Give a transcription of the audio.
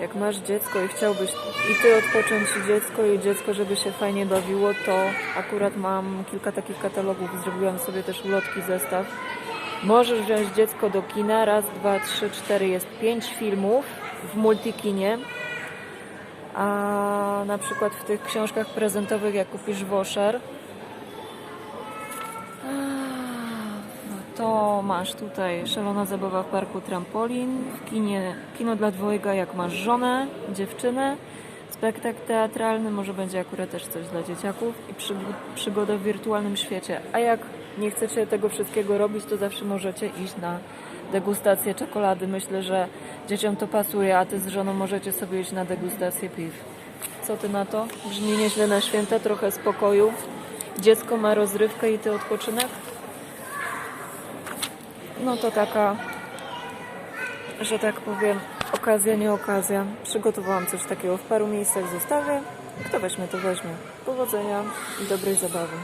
Jak masz dziecko i chciałbyś i ty odpocząć i dziecko i dziecko, żeby się fajnie bawiło, to akurat mam kilka takich katalogów. Zrobiłam sobie też ulotki zestaw. Możesz wziąć dziecko do kina. Raz, dwa, trzy, cztery. Jest pięć filmów w multikinie. A na przykład w tych książkach prezentowych, jak kupisz Wosher, to masz tutaj Szalona Zabawa w Parku Trampolin, w kinie, kino dla dwojga jak masz żonę, dziewczynę, spektakl teatralny, może będzie akurat też coś dla dzieciaków i przygó- przygoda w wirtualnym świecie. A jak nie chcecie tego wszystkiego robić, to zawsze możecie iść na degustację czekolady. Myślę, że dzieciom to pasuje, a ty z żoną możecie sobie iść na degustację piw. Co ty na to? Brzmi nieźle na święta, trochę spokoju. Dziecko ma rozrywkę i ty odpoczynek? No to taka, że tak powiem, okazja, nie okazja. Przygotowałam coś takiego w paru miejscach, zostawię. Kto weźmie, to weźmie. Powodzenia i dobrej zabawy.